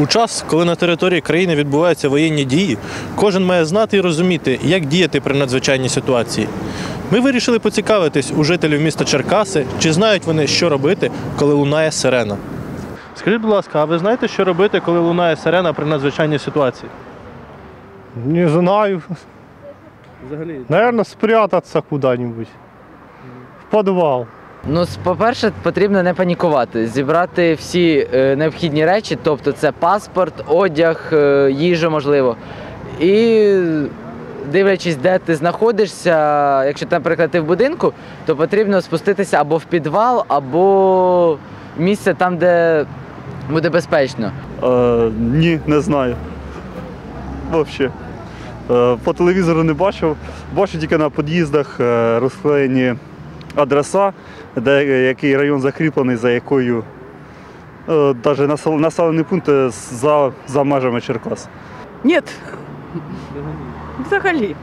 У час, коли на території країни відбуваються воєнні дії, кожен має знати і розуміти, як діяти при надзвичайній ситуації. Ми вирішили поцікавитись у жителів міста Черкаси, чи знають вони, що робити, коли лунає сирена. Скажіть, будь ласка, а ви знаєте, що робити, коли лунає сирена при надзвичайній ситуації? Не знаю. Взагалі, Наверное, спрятаться куда-нибудь. В подвал. Ну, по-перше, потрібно не панікувати, зібрати всі е, необхідні речі, тобто це паспорт, одяг, е, їжа, можливо. І дивлячись, де ти знаходишся, якщо, наприклад, ти в будинку, то потрібно спуститися або в підвал, або в місце там, де буде безпечно. Е, ні, не знаю. Взагалі. Е, по телевізору не бачив. Бачу тільки на під'їздах розклеєні адреса, де який район закріплений, за якою навіть населений пункт е, за, за межами Черкас. Нет. Взагалі.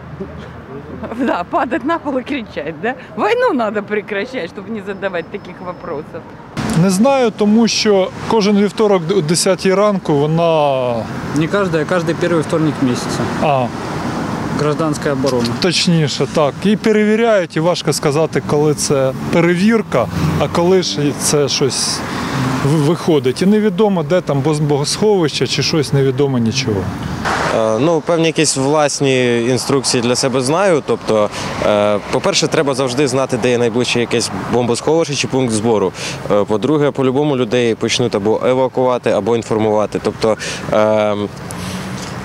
Да, падать на пол и кричать, да? Войну надо прекращать, чтобы не задавать таких вопросов. Не знаю, тому що кожен вівторок о 10 ранку вона. Не каждый, а каждый первый вторник месяца. А, Гражданская оборона. точніше, так. І перевіряють, і важко сказати, коли це перевірка, а коли ж це щось виходить. І невідомо, де там бо- богосховище чи щось невідомо нічого. Е, Ну, певні якісь власні інструкції для себе знаю. Тобто, е, по-перше, треба завжди знати, де є найближче якесь бомбосховище чи пункт збору. Е, По-друге, по-любому людей почнуть або евакувати, або інформувати. Тобто, е,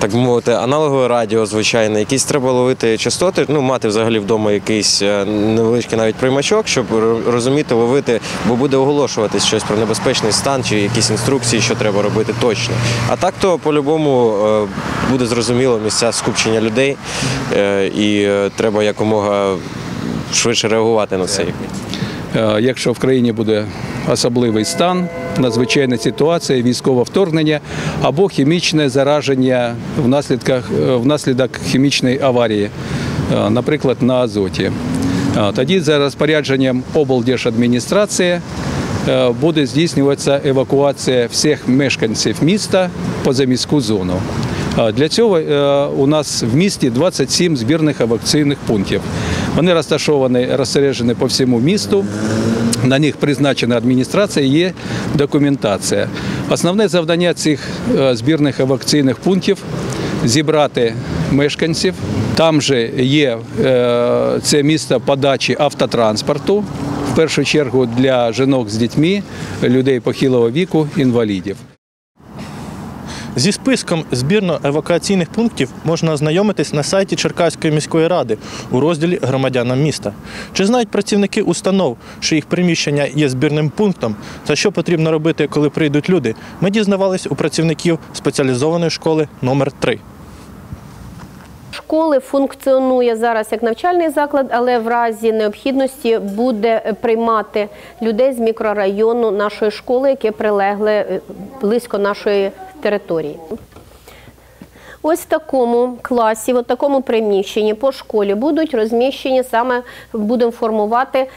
так мовити, аналогове радіо, звичайно, якісь треба ловити частоти, ну, мати взагалі вдома якийсь е, невеличкий навіть приймачок, щоб розуміти, ловити, бо буде оголошуватись щось про небезпечний стан чи якісь інструкції, що треба робити точно. А так то по-любому е, буде зрозуміло місця скупчення людей, е, і треба якомога швидше реагувати на це. Е, Якщо в країні буде особливий стан, надзвичайна ситуація, військове вторгнення або хімічне зараження внаслідках е, внаслідок хімічної аварії, е, наприклад, на азоті. Тоді за розпорядженням облдержадміністрації буде здійснюватися евакуація всіх мешканців міста в позаміську зону. Для цього у нас в місті 27 збірних евакуаційних пунктів. Вони розташовані, розсереджені по всьому місту. На них призначена адміністрація, є документація. Основне завдання цих е, збірних евакуаційних пунктів зібрати мешканців. Там же є е, це місце подачі автотранспорту, в першу чергу для жінок з дітьми, людей похилого віку, інвалідів. Зі списком збірно-евакуаційних пунктів можна ознайомитись на сайті Черкаської міської ради у розділі Громадянам міста. Чи знають працівники установ, що їх приміщення є збірним пунктом, та що потрібно робити, коли прийдуть люди? Ми дізнавались у працівників спеціалізованої школи номер 3 Школи функціонує зараз як навчальний заклад, але в разі необхідності буде приймати людей з мікрорайону нашої школи, яке прилегле е, близько нашої території. Ось в такому класі, в такому приміщенні по школі будуть розміщені саме будемо формувати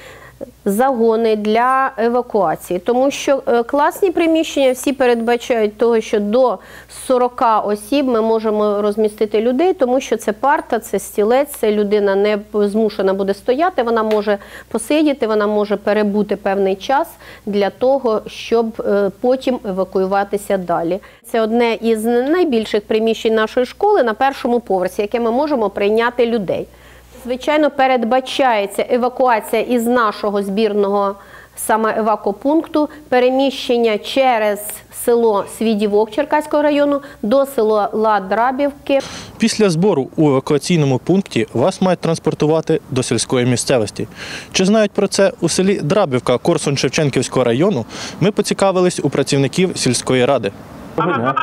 загони для евакуації, тому що е, класні приміщення всі передбачають того, що до 40 осіб ми можемо розмістити людей, тому що це парта, це стілець, це людина не змушена буде стояти, вона може посидіти, вона може перебути певний час для того, щоб е, потім евакуюватися далі. Це одне із найбільших приміщень нашої школи на першому поверсі, яке ми можемо прийняти людей. Звичайно, передбачається евакуація із нашого збірного саме евакопункту, переміщення через село Свідівок Черкаського району до села Драбівки. Після збору у евакуаційному пункті вас мають транспортувати до сільської місцевості. Чи знають про це у селі Драбівка Корсун-Шевченківського району? Ми поцікавились у працівників сільської ради. Доброго дня.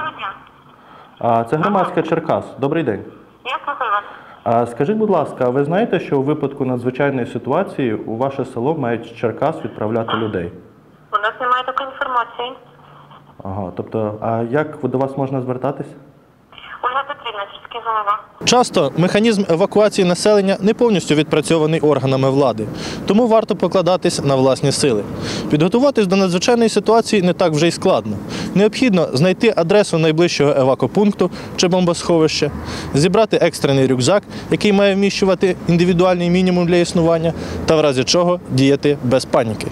Це громадська Черкас. Добрий день. Я слухаю вас. А скажіть, будь ласка, а ви знаєте, що у випадку надзвичайної ситуації у ваше село мають з Черкас відправляти людей? У нас немає такої інформації. Ага, тобто, а як до вас можна звертатись? голова. Часто механізм евакуації населення не повністю відпрацьований органами влади, тому варто покладатись на власні сили. Підготуватись до надзвичайної ситуації не так вже й складно. Необхідно знайти адресу найближчого евакопункту чи бомбосховища, зібрати екстрений рюкзак, який має вміщувати індивідуальний мінімум для існування, та в разі чого діяти без паніки.